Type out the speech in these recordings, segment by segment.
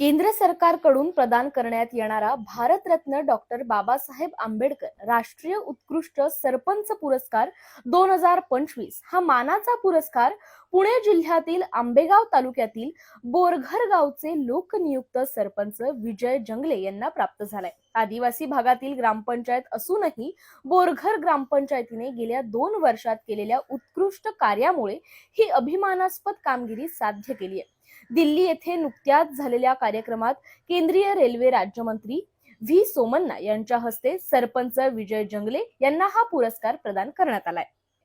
केंद्र सरकारकडून प्रदान करण्यात येणारा भारतरत्न डॉक्टर बाबासाहेब आंबेडकर राष्ट्रीय उत्कृष्ट सरपंच पुरस्कार दोन हजार पंचवीस. हा मानाचा पुरस्कार पुणे जिल्ह्यातील आंबेगाव तालुक्यातील बोरघर गावचे लोकनियुक्त सरपंच विजय जंगले यांना प्राप्त झालाय. आदिवासी भागातील ग्रामपंचायत असूनही बोरघर ग्रामपंचायतीने गेल्या दोन वर्षात केलेल्या उत्कृष्ट कार्यामुळे ही अभिमानास्पद कामगिरी साध्य केली आहे दिल्ली येथे नुकत्याच झालेल्या कार्यक्रमात केंद्रीय रेल्वे राज्यमंत्री व्ही सोमन्ना यांच्या हस्ते सरपंच विजय जंगले यांना हा पुरस्कार प्रदान करण्यात आलाय.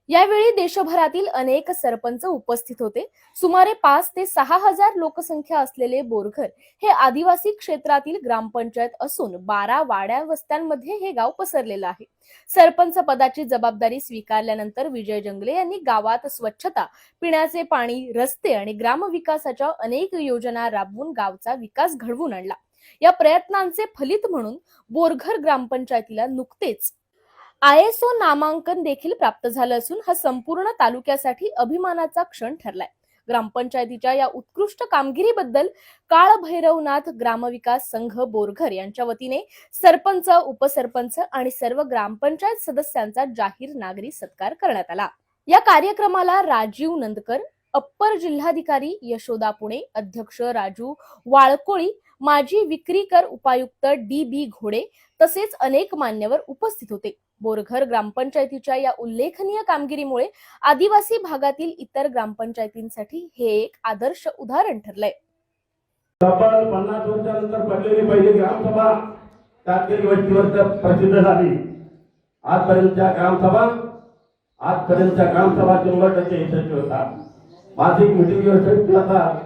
यावेळी देशभरातील अनेक सरपंच उपस्थित होते. सुमारे पाच ते सहा हजार लोकसंख्या असलेले बोरघर हे आदिवासी क्षेत्रातील ग्रामपंचायत असून बारा वाड्या वस्त्यांमध्ये हे गाव पसरलेलं आहे. सरपंच पदाची जबाबदारी स्वीकारल्यानंतर विजय जंगले यांनी गावात स्वच्छता पिण्याचे पाणी रस्ते आणि ग्रामविकासाच्या अनेक योजना राबवून गावचा विकास घडवून आणला. या प्रयत्नांचे फलित म्हणून बोरघर ग्रामपंचायतीला नुकतेच आयएसओ नामांकन देखील प्राप्त झालं असून हा संपूर्ण तालुक्यासाठी अभिमानाचा क्षण ठरलाय. ग्रामपंचायतीच्या या उत्कृष्ट कामगिरीबद्दल काळभैरवनाथ ग्रामविकास संघ बोरघर यांच्या वतीने सरपंच उपसरपंच आणि सर्व ग्रामपंचायत सदस्यांचा जाहीर नागरी सत्कार करण्यात आला. या कार्यक्रमाला राजीव नंदकर अप्पर जिल्हाधिकारी यशोदा पुणे अध्यक्ष राजू वाळकोळी माजी विक्रीकर उपायुक्त डी बी घोडे तसेच अनेक मान्यवर उपस्थित होते. बोरघर ग्रामपंचायतीच्या या उल्लेखनीय कामगिरीमुळे आदिवासी भागातील इतर ग्रामपंचायतींसाठी हे एक आदर्श उदाहरण ठरलंय. तब्बल पन्नास वर्षानंतर पडलेली पहिली ग्रामसभा तात्कालिक वस्तीवर प्रसिद्ध झाली. आजपर्यंतच्या ग्रामसभा आजपर्यंतच्या ग्रामसभा शंभर टक्के यशस्वी होतात. मासिक मिटिंग यशस्वी होतात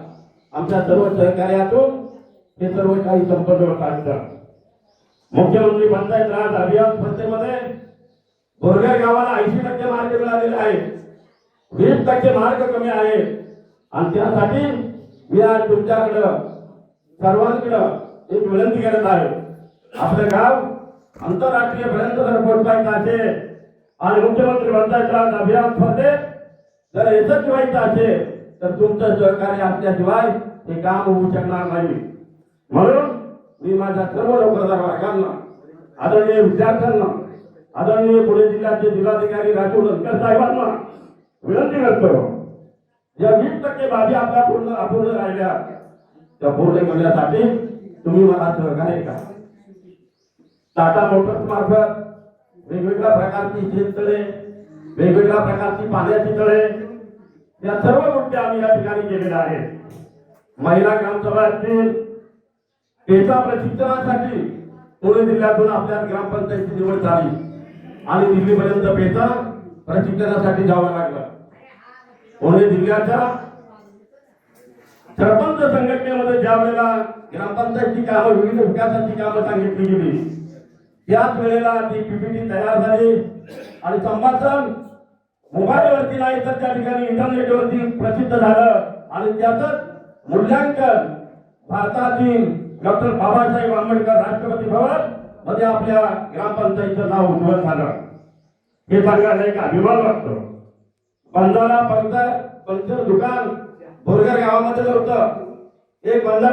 आमच्या सर्व सहकार्यातून हे सर्व काही संपन्न होत मुख्यमंत्री पंचायत राज अभियान स्पर्धेमध्ये. बोरगाव गावाला ऐंशी टक्के मार्ग मिळालेले आहेत. वीस टक्के मार्ग कमी आहे आणि त्यासाठी मी आज तुमच्याकडं सर्वांकडं एक विनंती करत आहे. आपलं गाव आंतरराष्ट्रीय पर्यंत जर पोहोचवायचं असेल आणि मुख्यमंत्री पंचायत राज अभियान स्पर्धेत जर यशस्वी व्हायचं असेल तर तुमचं सहकार्य असल्याशिवाय हे काम होऊ शकणार नाही. म्हणून मी माझ्या सर्व नोकरदार वर्गांना आदरणीय विद्यार्थ्यांना आदरणीय पुणे जिल्ह्याचे जिल्हाधिकारी राजू लंकर साहेबांना विनंती करतो. या वीस टक्के बाबी आपल्या पूर्ण अपूर्ण राहिल्या. त्या पूर्ण करण्यासाठी तुम्ही मला सहकार्य करा. टाटा मोटर्स मार्फत वेगवेगळ्या प्रकारची शेततळे वेगवेगळ्या प्रकारची पाण्याची तळे या सर्व गोष्टी आम्ही या ठिकाणी केलेल्या आहेत. महिला ग्रामसभा असतील त्याच्या प्रशिक्षणासाठी पुणे जिल्ह्यातून आपल्या ग्रामपंचायतीची निवड झाली. आणि दिल्लीपर्यंत पेचा प्रशिक्षणासाठी जावं लागलं. पुणे जिल्ह्याच्या सरपंच संघटनेमध्ये ज्या वेळेला ग्रामपंचायतची कामं विविध विकासाची कामं सांगितली गेली त्याच वेळेला ती पीपीटी तयार झाली आणि संभाषण मोबाईलवरती नाही तर त्या ठिकाणी इंटरनेटवरती प्रसिद्ध झालं आणि त्याच मूल्यांकन भारतातील डॉक्टर बाबासाहेब आंबेडकर राष्ट्रपती भवन मध्ये आपल्या ग्रामपंचायतीचं नाव उज्ज्वल झालं हे सांगायला एक अभिमान वाटतो. बंधारा पंचर पंचर दुकान बोरगर गावामध्ये होतं. एक बंधारा